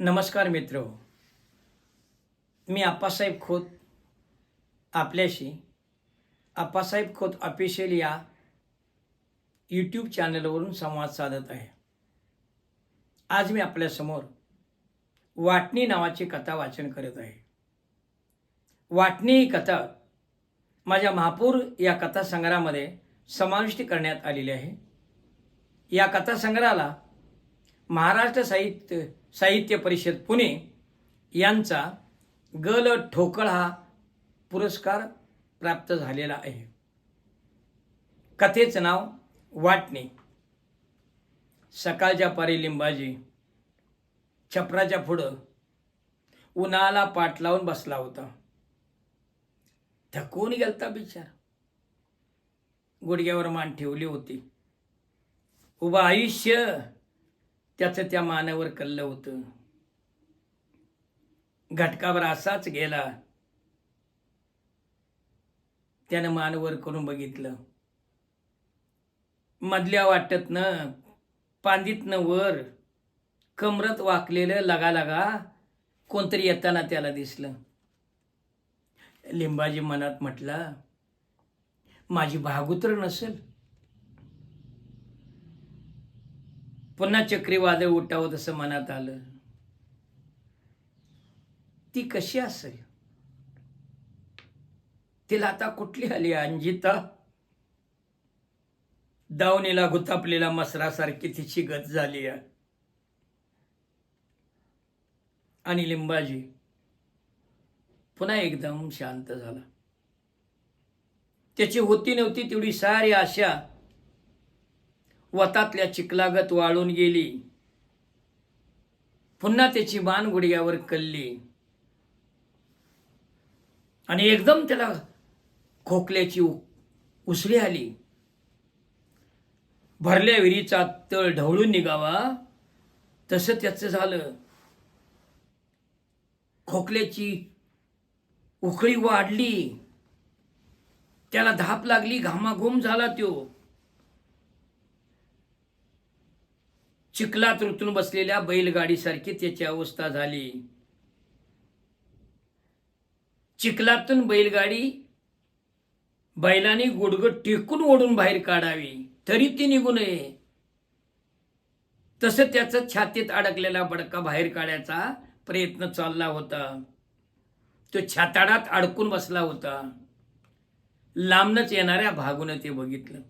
नमस्कार मित्र. मी आप्पासाहेब खोत आपल्याशी. आप्पासाहेब खोत ऑफिशियल या यूट्यूब चॅनलवरून संवाद साधत आहे. आज मी आपल्यासमोर वाटणी नावाची कथा वाचन करत आहे. वाटणी ही कथा माझ्या महापूर या कथासंग्रहामध्ये समाविष्ट करण्यात आलेली आहे. या कथासंग्रहाला महाराष्ट्र साहित्य साहित्य परिषद पुणे यांचा गल ठोकळ हा पुरस्कार प्राप्त झालेला आहे. कथेचं नाव वाटणे. सकाळच्या पारी लिंबाजी छपराच्या पुढं उन्हाला पाठ लावून बसला होता. थकून गेलता बिचार. गुडघ्यावर मान ठेवली होती. उभं आयुष्य त्याचं त्या मानावर कल्लं होतं. घटकावर असाच गेला. त्यानं मानवर करून बघितलं. मधल्या वाटत न वर कमरत वाकलेलं लगा लगा कोणतरी येताना त्याला दिसलं. लिंबाजी मनात म्हटला माझी भागुत्र नसेल. पुन्हा चक्रीवादळ उठावं तसं मनात आलं. ती कशी असेल? तिला आता कुठली आली अंजिता? दावणीला गुतापलेला मसरासारखी तिची गत झाली आहे. आणि लिंबाजी पुन्हा एकदम शांत झाला. त्याची होती नव्हती तेवढी सारी आशा वतातल्या चिखलागत वाळून गेली. पुन्हा त्याची मान गुडघ्यावर कल्ली. आणि एकदम त्याला खोकल्याची उसळी आली. भरल्या विहिरीचा तळ ढवळून निघावा तसं त्याचं झालं. खोकल्याची उकळी वाढली. त्याला धाप लागली घामाघूम झाला त्यो चिखलात रुतून बसलेल्या बैलगाडीसारखी त्याची अवस्था झाली. चिखलातून बैलगाडी बैलाने गुडगड टेकून ओढून बाहेर काढावी. तरी ती निघू नये. तसं त्याचं छातीत अडकलेला बडका बाहेर काढायचा प्रयत्न चालला होता. तो छाताडात अडकून बसला होता. लांबनच येणाऱ्या भागून ते बघितलं.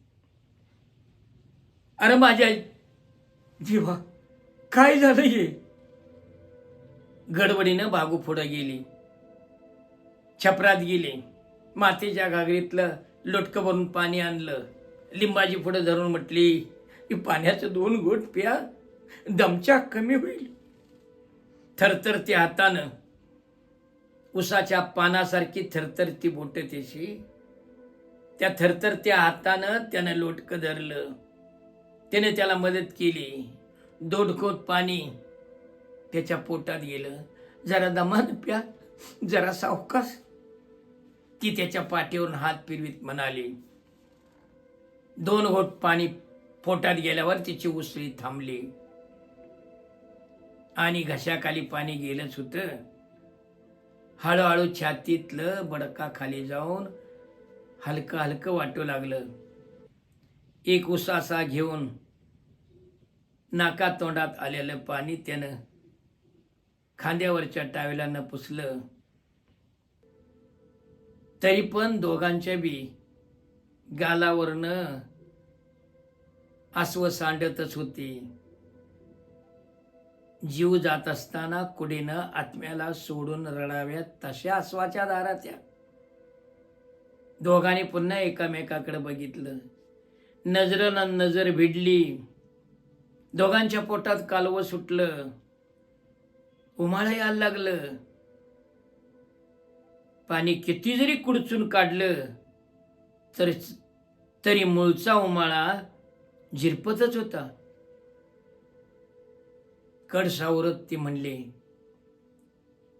अरे माझ्या जीवा काय झालं हे? गडबडीनं बागू पुढं गेली. छपरात गेली. मातीच्या घागरीतलं लोटकं भरून पाणी आणलं. लिंबाची पुढं धरून म्हटली की पाण्याचं दोन घोट प्या दमच्या कमी होईल. थरथरती हातानं उसाच्या पानासारखी थरथरती बोट त्याची. त्या थरथरत्या हातानं त्यानं लोटकं धरलं. त्याने त्याला मदत केली. दोडखोत पाणी त्याच्या पोटात गेलं. जरा दमान प्या जरा सावकाश. ती त्याच्या पाठीवरून हात फिरवीत म्हणाली दोन घोट पाणी पोटात गेल्यावर तिची उसळी थांबली. आणि घशाखाली पाणी गेलंच होतं. हळूहळू छातीतलं बडका खाली जाऊन हलकं हलकं वाटू लागलं. एक उसासा घेऊन नाका तोंडात आलेलं पाणी त्यानं खांद्यावरच्या टावेलानं पुसलं. तरी पण दोघांच्या बी गालावरनं आसव सांडतच होती. जीव जात असताना कुडीनं आत्म्याला सोडून रडाव्यात तशा आसवाच्या दारात्या दोघांनी पुन्हा एकामेकाकडे बघितलं. नजरनं नजर भिडली. दोघांच्या पोटात कालवं सुटलं. उमाळं यायला लागलं. पाणी किती जरी कुडचून काढलं तर तरी मूळचा उमाळा झिरपतच होता. कड सावरत ती म्हणले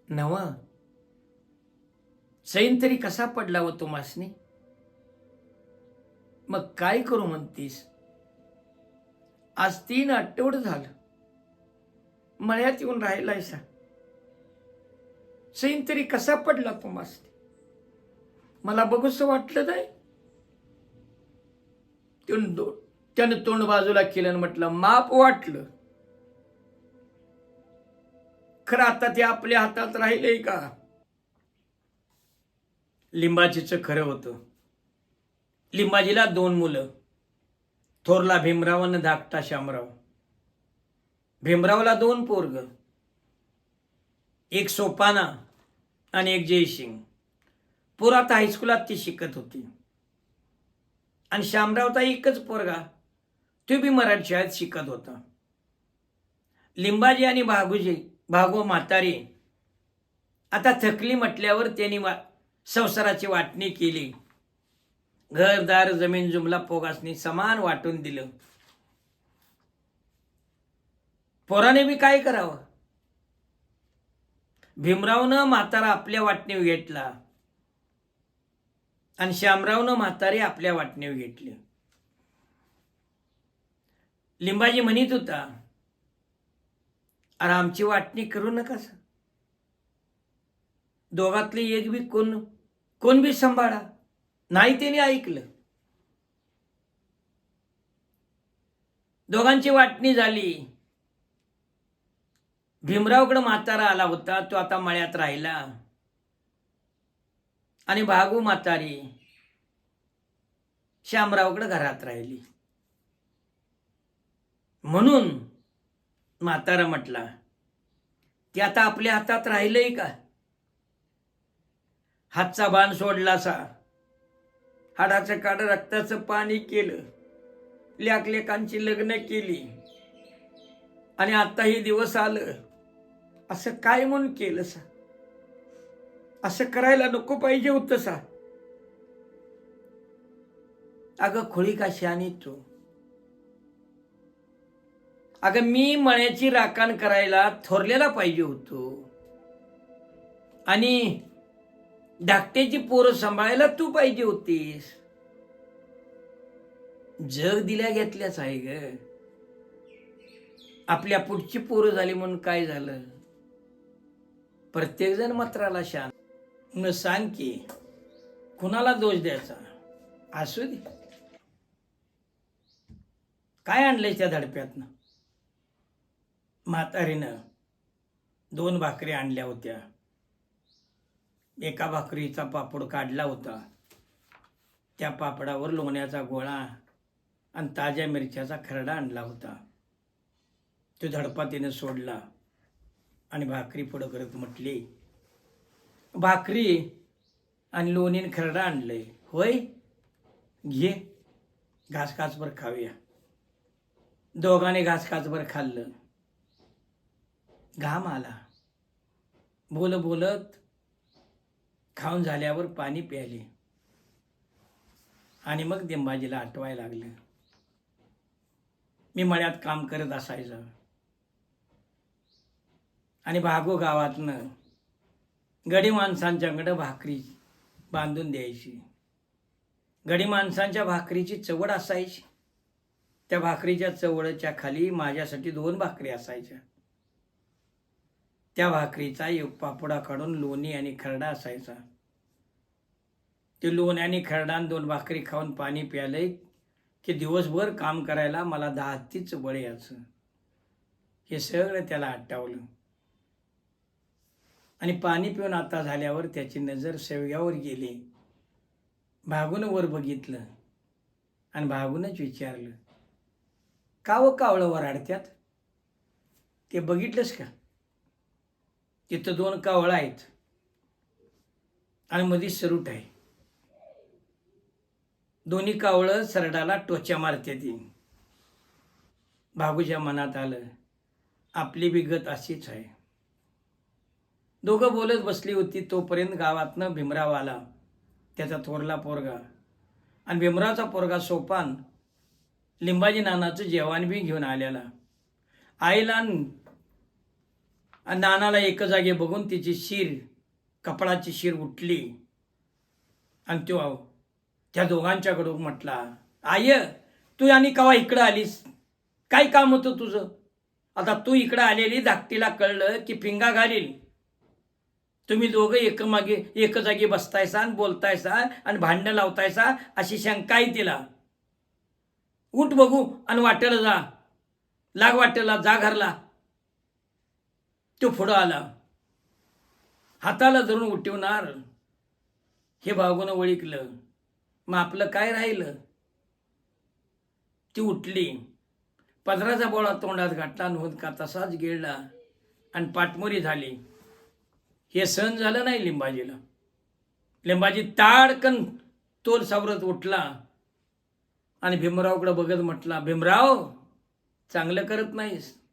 नवा सैन तरी कसा पडला व तुम्हासनी मग काय करू म्हणतीस? आज तीन आठवड झालं. मळ्यात येऊन राहिलाय सा. सैन तरी कसा पडला तो मास्ती मला बघूस वाटलं नाही. त्यानं तोंड बाजूला केलं म्हटलं माप वाटलं. खरं आता ते आपल्या हातात राहिलंय का? लिंबाचीच खरं होतं. लिंबाजीला दोन मुलं. थोरला भीमराव आणि धाकटा शामराव भीमरावला दोन पोरग. एक सोपाना आणि एक जयसिंग. पोरात हायस्कुलात ती शिकत होती. आणि शामरावचा एकच पोरगा तो बी मराठी शाळेत शिकत होता. लिंबाजी आणि भागूजी भागो म्हातारी आता थकली म्हटल्यावर त्यांनी वा संसाराची वाटणी केली. घरदार जमीन जुमला पोगासनी समान वाटून दिलं. पोराने बी काय करावं? भीमरावनं म्हातारा आपल्या वाटणीव घेतला. आणि श्यामरावनं म्हातारे आपल्या वाटणीव घेतले. लिंबाजी म्हणत होता अरे आमची वाटणी करू नका सर दोघातली एक बी कोण कोण बी सांभाळा. नाही त्याने ऐकलं. दोघांची वाटणी झाली. भीमरावकडे म्हातारा आला होता तो आता मळ्यात राहिला. आणि भागू म्हातारी श्यामरावकडे घरात राहिली. म्हणून म्हातारा म्हटला ते आता आपल्या हातात राहिलंय का? हातचा बाण सोडलासा. हाडाचं काढ रक्ताचं पाणी केलं. लेकलेकांची लग्न केली. आणि आता हे दिवस आलं. असं काय म्हणून केलं सा? असं करायला नको पाहिजे होतं सा. अगं खोळी काशी आणि तू. अगं मी मळ्याची राखण करायला थोरलेला पाहिजे होतो. आणि धाकट्याची पोरं सांभाळायला तू पाहिजे होतीस. जग दिल्या घेतल्याच आहे ग. आपल्या पुढची पोरं झाली म्हणून काय झालं? प्रत्येक जण मात्राला शान न सांग की कुणाला दोष द्यायचा? असू दे. काय आणलंय त्या धडप्यातनं? म्हातारीनं दोन भाकरी आणल्या होत्या. एका भाकरीचा पापड काढला होता. त्या पापडावर लोण्याचा गोळा आणि ताज्या मिरच्याचा खरडा आणला होता. तो धडपा तिने सोडला आणि भाकरी पुढं करत म्हटली भाकरी आणि लोणीन खरडा आणलंय. होय? घे. घासखासभर खाऊया. दोघांनी घासखासभर खाल्लं. घाम आला. बोल बोलत खाऊन झाल्यावर पाणी प्यायले. आणि मग दिंबाजीला आठवायला लागलं. मी मळ्यात काम करत असायचं. आणि भागो गावातनं गडी माणसांच्याकडं भाकरी बांधून द्यायची. गडी माणसांच्या भाकरीची चवड असायची. त्या भाकरीच्या चवळच्या खाली माझ्यासाठी दोन भाकरी असायच्या. त्या भाकरीचा एक पापडा काढून लोणी आणि खरडा असायचा. ते लोणी आणि खरडान दोन भाकरी खाऊन पाणी प्यायलंय की दिवसभर काम करायला मला दहा तीच बळ यायचं. हे सगळं त्याला आटावलं आणि पाणी पिऊन आता झाल्यावर त्याची नजर शेवग्यावर गेली. भागून वर बघितलं आणि भागूनच विचारलं का व कावळं वराडत्यात? ते बघितलंच का? तिथं दोन कावळं आहेत. आणि मध्ये सरूट आहे. दोन्ही कावळं सरडाला टोच्या मारते ती भागूच्या मनात आलं आपली बिगत अशीच आहे. दोघं बोलत बसली होती तोपर्यंत गावातनं भीमराव आला. त्याचा थोरला पोरगा. आणि भीमरावचा पोरगा सोपान लिंबाजी नानाचं जेवण बी घेऊन आलेला. आईला आणि नानाला एक जागे बघून तिची शीर कपडाची शीर उठली. आणि तो त्या दोघांच्याकडून म्हटला आय तू आणि कवा इकडं आलीस? काय काम होतं तुझं? आता तू इकडं आलेली धाकटीला कळलं की पिंगा घालील. तुम्ही दोघं एकमागे एक जागी बसतायसा आणि बोलतायसा आणि भांडणं लावतायसा अशी शंका आहे तिला. उठ बघू आणि वाटेला जा. लाग वाटेला जा घरला. तो पुढं आला. हाताला धरून उठवणार. हे भावगुनं ओळखलं. मग आपलं काय राहिलं? ती उठली. पदराचा बोळा तोंडात घातला नव्हत का तसाच गिळला आणि पाटमोरी झाली. हे सहन झालं नाही लिंबाजीला. लिंबाजी ताडकन तोल सावरत उठला. आणि भीमरावकडं बघत म्हटला भीमराव चांगलं करत नाहीस.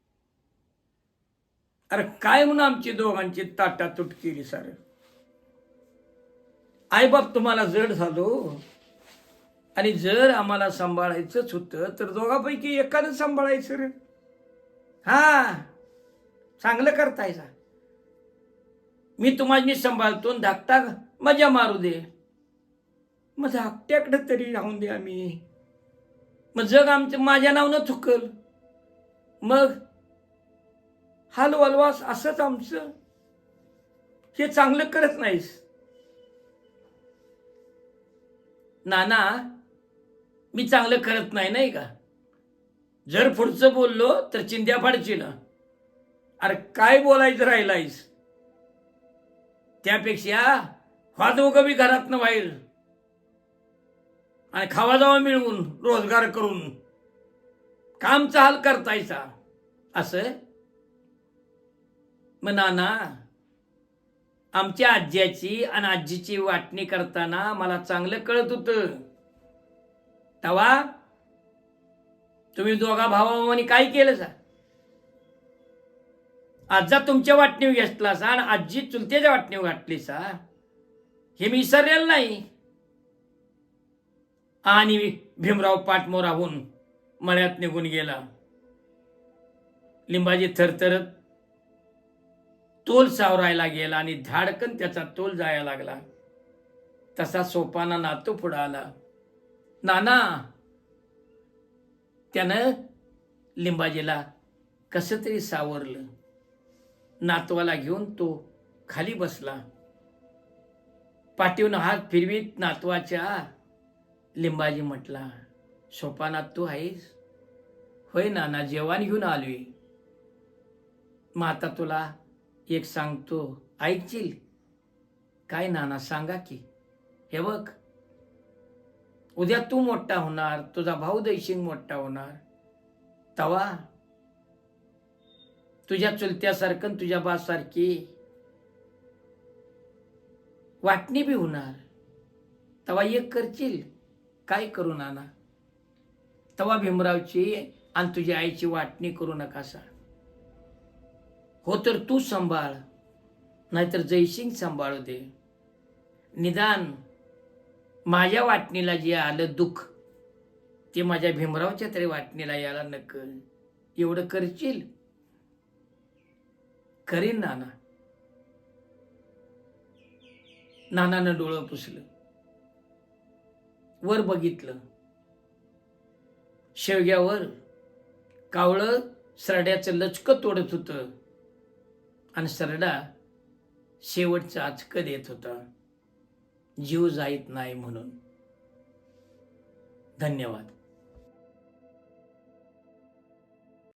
अरे काय म्हणून आमची दोघांची ताटातूट केली सर? आईबाप तुम्हाला जड झालो. आणि जर आम्हाला सांभाळायचंच होतं तर दोघांपैकी एकानं सांभाळायचं रे. हा. चांगलं करतायचा मी तुम्हाला मी सांभाळतो धाकटा मजा मारू दे. मग धाकट्याकडे तरी राहून दे आम्ही. मग जग आमचं माझ्या नावनं थुकल. मग हाल वलवास असंच आमचं. हे चांगलं करत नाहीस. नाना मी चांगलं करत नाही नाही का? जर पुढचं बोललो तर चिंध्या फाडची ना अरे काय बोलायचं राहिलायस? त्यापेक्षा व्हा दोघं मी घरातनं बाहेर. आणि खावा जावा मिळवून रोजगार करून. काम चाल करतायचा असं? मग नाना आमच्या आज्याची आणि आजीची वाटणी करताना मला चांगलं कळत होतं. तवा तुम्ही दोघा भावाभावानी काय केलं सा? आजा तुमच्या वाटणी घेतला सा आणि आजी चुलतेच्या वाटणी घातली सा? हे मी विसरलेलं नाही. आणि भीमराव पाटमोराहून मळ्यात निघून गेला. लिंबाजी थरथरत तोल सावरायला गेला आणि धाडकन त्याचा तोल जायला लागला. तसा सोपाना नातू पुढं आला. नाना त्यानं लिंबाजीला कसं तरी सावरलं. नातवाला घेऊन तो खाली बसला. पाठीवून हात फिरवीत नातवाच्या लिंबाजी म्हटला सोपानात तू आहेस? होय नाना जेवण घेऊन आलोय. मग आता तुला एक सांगतो ऐकशील? काय नाना सांगा की. हे बघ उद्या तू मोठा होणार तुझा भाऊ दैशिंग मोठा होणार. तवा तुझ्या चुलत्यासारखं तुझ्या बासारखी वाटणी बी होणार. तवा एक करशील? काय करू नाना? तवा भीमरावची आणि तुझ्या आईची वाटणी करू नका सांग हो तर तू सांभाळ नाहीतर जयसिंग सांभाळू दे. निदान माझ्या वाटणीला जे आलं दुःख ते माझ्या भीमरावच्या तरी वाटणीला यायला नक एवढं करशील? करीन नाना. नानानं डोळं पुसलं. वर बघितलं. शेवग्यावर कावळं सरड्याचं लचकं तोडत होतं. आणि सरडा शेवटचं आचकं देत होता. जीव जाईत नाही म्हणून. धन्यवाद.